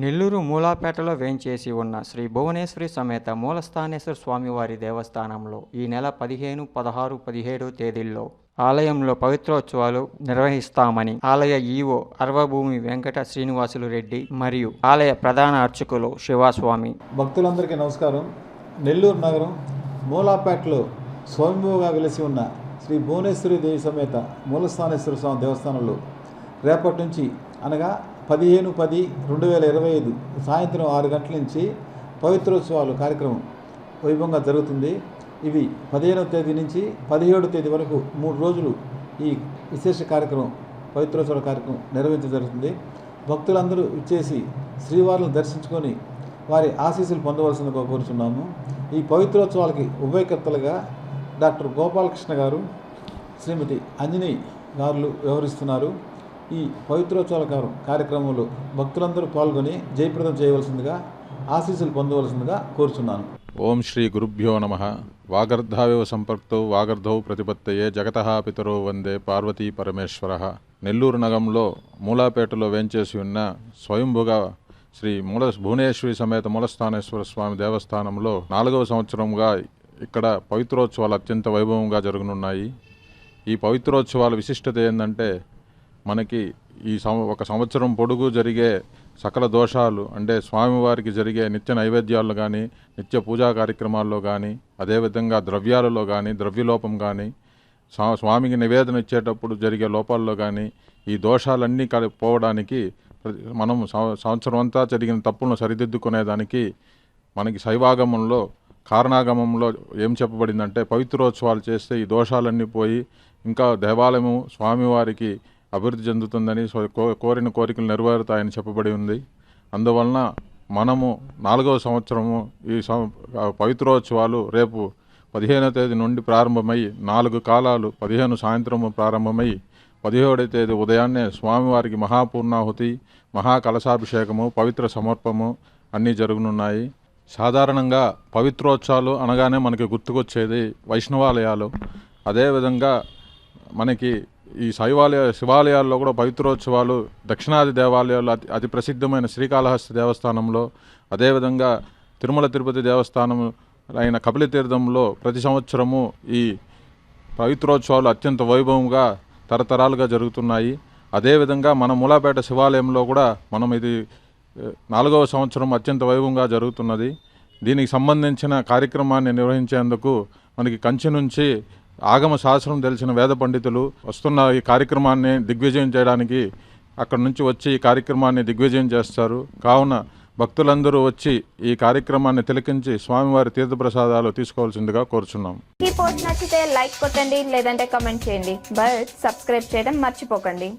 నెల్లూరు మూలాపేటలో వేంచేసి ఉన్న శ్రీ భువనేశ్వరి సమేత మూలస్థానేశ్వర స్వామివారి దేవస్థానంలో ఈ నెల పదిహేను పదహారు పదిహేడు తేదీల్లో ఆలయంలో పవిత్రోత్సవాలు నిర్వహిస్తామని ఆలయ ఈవో అర్వభూమి వెంకట శ్రీనివాసులు రెడ్డి మరియు ఆలయ ప్రధాన అర్చకులు శివస్వామి. భక్తులందరికీ నమస్కారం. నెల్లూరు నగరం మూలాపేటలో స్వయంభూగా వెలిసి ఉన్న శ్రీ భువనేశ్వరి దేవి సమేత మూలస్థానేశ్వర స్వామి దేవస్థానంలో రేపటి నుంచి అనగా పదిహేను పది రెండు వేల ఇరవై ఐదు సాయంత్రం ఆరు గంటల నుంచి పవిత్రోత్సవాలు కార్యక్రమం వైభవంగా జరుగుతుంది. ఇవి పదిహేనవ తేదీ నుంచి పదిహేడు తేదీ వరకు మూడు రోజులు ఈ విశేష కార్యక్రమం పవిత్రోత్సవ కార్యక్రమం నిర్వహించడం జరుగుతుంది. భక్తులందరూ ఇచ్చేసి శ్రీవారిని దర్శించుకొని వారి ఆశీస్సులు పొందవలసిందిగా కోరుచున్నాము. ఈ పవిత్రోత్సవాలకి ఉభయకర్తలుగా డాక్టర్ గోపాలకృష్ణ గారు శ్రీమతి అంజనీ గారులు వ్యవహరిస్తున్నారు. ఈ పవిత్రోత్సవాల కారు- కార్యక్రమంలో భక్తులందరూ పాల్గొని జయప్రదం చేయవలసిందిగా ఆశీస్సులు పొందవలసిందిగా కోరుచున్నాను. ఓం శ్రీ గురుభ్యో నమ. వాగర్ధావివ సంపర్క్తో వాగర్ధౌ ప్రతిపత్తయే జగత పితరో వందే పార్వతీ పరమేశ్వర. నెల్లూరు నగంలో మూలాపేటలో వేంచేసి ఉన్న స్వయంభుగా శ్రీ మూల భువనేశ్వరి సమేత మూలస్థానేశ్వర స్వామి దేవస్థానంలో నాలుగవ సంవత్సరంగా ఇక్కడ పవిత్రోత్సవాలు అత్యంత వైభవంగా జరగనున్నాయి. ఈ పవిత్రోత్సవాల విశిష్టత ఏంటంటే మనకి ఈ సం ఒక సంవత్సరం పొడుగు జరిగే సకల దోషాలు అంటే స్వామివారికి జరిగే నిత్య నైవేద్యాల్లో కానీ నిత్య పూజా కార్యక్రమాల్లో కానీ అదేవిధంగా ద్రవ్యాలలో కానీ ద్రవ్యలోపం కానీ స్వా- స్వామికి నివేదన ఇచ్చేటప్పుడు జరిగే లోపాల్లో కానీ ఈ దోషాలన్నీ కలి పోవడానికి మనం సంవత్సరం అంతా జరిగిన తప్పులను సరిదిద్దుకునేదానికి మనకి శైవాగమంలో కారణాగమంలో ఏం చెప్పబడిందంటే పవిత్రోత్సవాలు చేస్తే ఈ దోషాలన్నీ పోయి ఇంకా దేవాలయము స్వామివారికి అభివృద్ధి చెందుతుందని కో- కోరిన కోరికలు నెరవేరుతాయని చెప్పబడి ఉంది. అందువలన మనము నాలుగవ సంవత్సరము ఈ సం- పవిత్రోత్సవాలు రేపు పదిహేనవ తేదీ నుండి ప్రారంభమై నాలుగు కాలాలు పదిహేను సాయంత్రము ప్రారంభమై పదిహేడవ తేదీ ఉదయాన్నే స్వామివారికి మహాపూర్ణాహుతి మహాకలశాభిషేకము పవిత్ర సమర్పము అన్నీ జరుగునున్నాయి. సాధారణంగా పవిత్రోత్సవాలు అనగానే మనకి గుర్తుకొచ్చేది వైష్ణవాలయాలు. అదేవిధంగా మనకి ఈ శైవాలయ శివాలయాల్లో కూడా పవిత్రోత్సవాలు దక్షిణాది దేవాలయాలు అతి అతి ప్రసిద్ధమైన శ్రీకాళహస్తి దేవస్థానంలో అదేవిధంగా తిరుమల తిరుపతి దేవస్థానం అయిన కపిలతీర్థంలో ప్రతి సంవత్సరము ఈ పవిత్రోత్సవాలు అత్యంత వైభవంగా తరతరాలుగా జరుగుతున్నాయి. అదేవిధంగా మన మూలాపేట శివాలయంలో కూడా మనం ఇది నాలుగవ సంవత్సరం అత్యంత వైభవంగా జరుగుతున్నది. దీనికి సంబంధించిన కార్యక్రమాన్ని నిర్వహించేందుకు మనకి కంచి నుంచి ఆగమ శాస్త్రం తెలిసిన వేద పండితులు వస్తున్న ఈ కార్యక్రమాన్ని దిగ్విజయం చేయడానికి అక్కడి నుంచి వచ్చి ఈ కార్యక్రమాన్ని దిగ్విజయం చేస్తారు. కావున భక్తులందరూ వచ్చి ఈ కార్యక్రమాన్ని తిలకించి స్వామివారి తీర్థప్రసాదాలు తీసుకోవాల్సిందిగా కోరుచున్నాం. ఈ పోస్ట్ నచ్చితే లైక్ కొట్టండి లేదంటే కమెంట్ చేయండి. బట్ సబ్స్క్రైబ్ చేయడం మర్చిపోకండి.